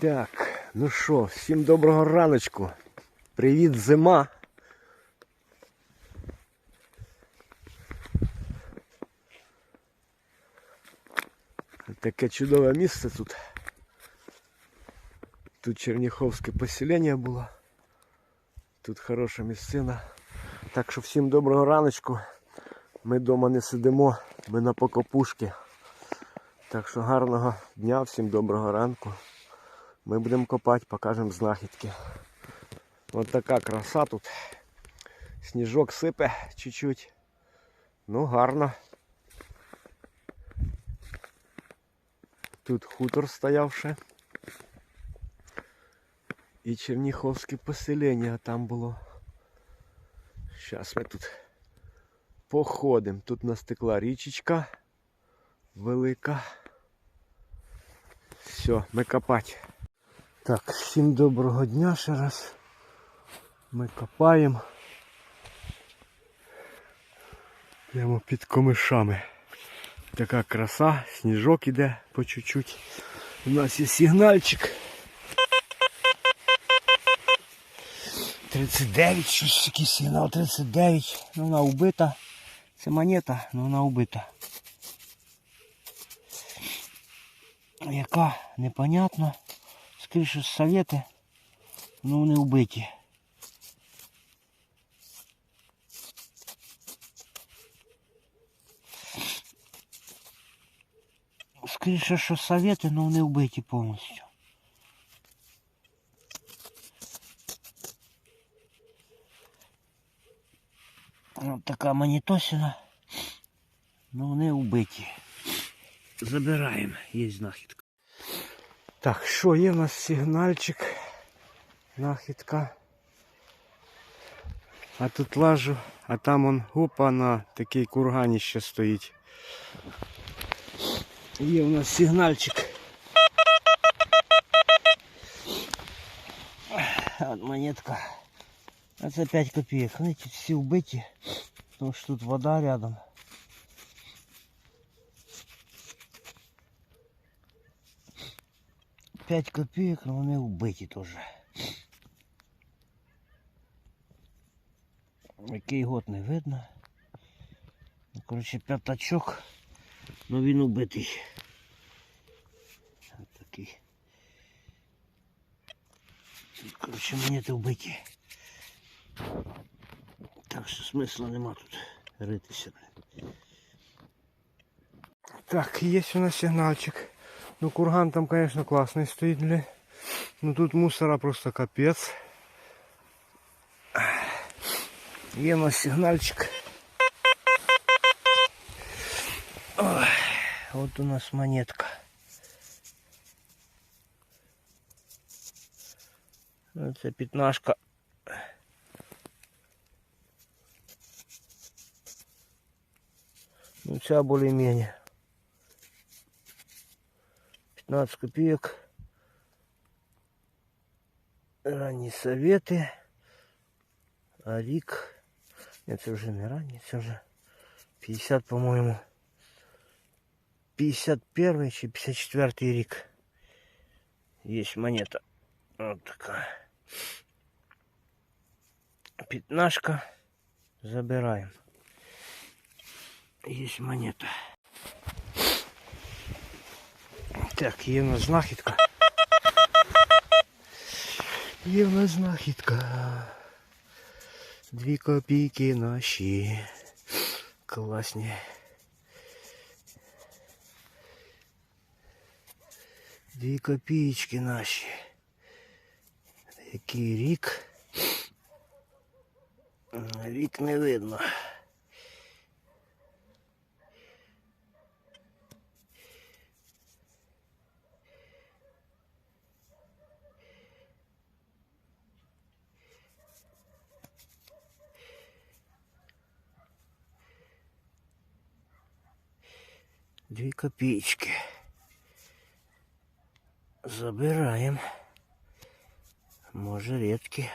Так, ну що, всім доброго раночку. Привіт, зима. Таке чудове місце тут. Тут Черніховське поселення було. Тут хороша місцина. Так що всім доброго раночку. Ми вдома не сидимо, ми на покопушки. Так що гарного дня, всім доброго ранку. Ми будемо копати, покажемо знахідки. Ось така краса тут. Сніжок сипе чуть-чуть. Ну, гарно. Тут хутор стоявши. І Черніховське поселення там було. Зараз ми тут походимо. Тут настекла річечка велика. Все, ми копати. Так, всім доброго дня ще раз. Ми копаємо. Прямо під комишами. Така краса, сніжок іде по чуть-чуть. У нас є сигнальчик. 39, щось такий сигнал 39. Ну вона убита. Це монета, але вона убита. Яка непонятно. Скоріше совєти, ну вони вбиті. Скоріше, що совєти, але вони вбиті повністю. Ось така монітосина. Ну вони вбиті. Забираємо, є знахідка. Так, що є в нас сигнальчик? Нахідка. А тут лажу, а там он опа на такий курганіще стоїть. Є у нас сигнальчик. От монетка. А це 5 копійок. Вони тут всі вбиті, тому що тут вода рядом. П'ять копійок, але вони вбиті теж. Який год не видно. Ну, коротше, п'ятачок, але він убитий. Ось такий. Коротше, монети вбиті. Так що смисла нема тут ритися. Так, є у нас сигнальчик. Ну курган там, конечно, классный стоит, бля. Ну тут мусора просто капец. Є у нас сигнальчик. Вот у нас монетка. Це пятнашка. Ну ця более-менее. 15 копеек. Ранні совети. А рік. Ні, це вже не ранні, це вже 50, по-моєму. 51 чи 54 рік. Є монета. Вот така. Пятнашка. Забираем. Есть монета. Так, є в нас знахідка. Є в нас знахідка. Дві копійки наші. Класні. Дві копійки наші. Який рік? Рік не видно. Дві копійки. Забираємо. Може рідкі.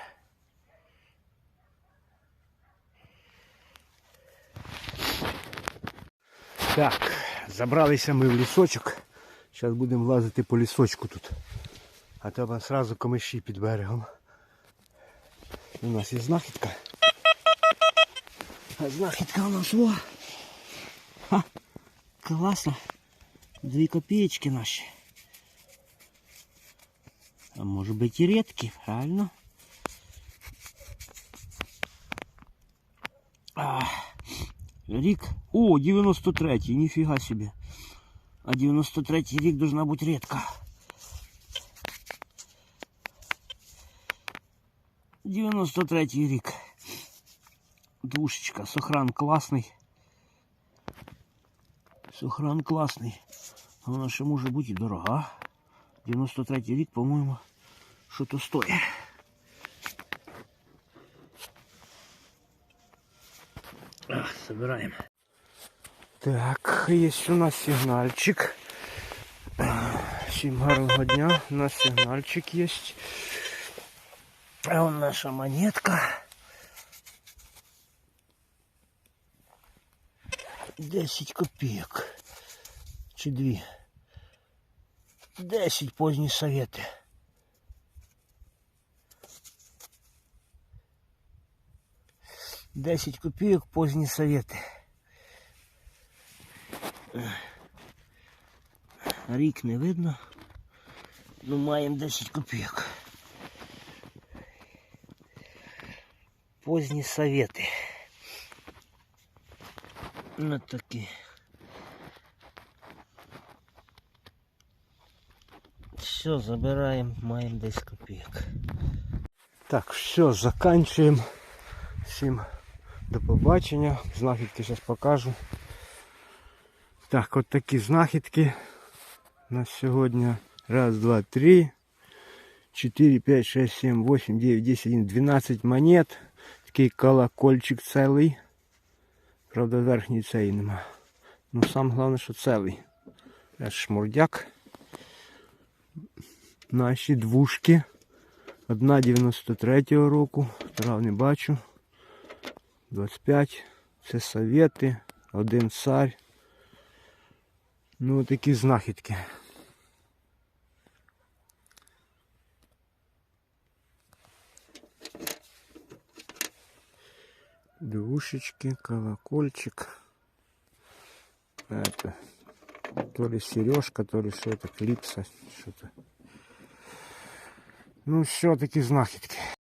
Так, забралися ми в лісочок. Зараз будемо лазити по лісочку тут. А там сразу комиші під берегом. У нас є знахідка. А знахідка у нас во. Ха, класно. Дві копеечки наші. А може бути і рідкі, правильно? А, рік. О, 93-й, ніфіга собі. А 93-й рік должна бути рідка. 93-й рік. Душечка, сохран класний. Сохран класний. Вона ще може бути і дорога. 93-й рік, по-моєму, що то стоїть. Ах, собираем. Так, є у нас сигнальчик. Всім гарного дня. У нас сигнальчик є. А вон наша монетка. 10 копійок. Чи дві. 10 поздні совети. Десять копійок поздні совети. Рік не видно. Ну маємо 10 копійок. Поздні совети. Ну такі. Все, забираємо, маємо 10 копійок. Так, все, заканчуємо. Всім до побачення. Знахідки зараз покажу. Так, от такі знахідки. У нас сьогодні раз, два, три, 4, 5, 6, 7, 8, 9, 10, 11, 12 монет. Такий колокольчик цілий. Правда, верхній цей нема. Ну сам головне, що цілий. Це шмурдяк. Наші двушки. Одна 93-го року, втора не бачу. 25. Це совєти, один цар. Ну такі знахідки. Двушечки, колокольчик. Это то ли сережка, то ли что это, клипса, что-то. Ну, все таки знахідки.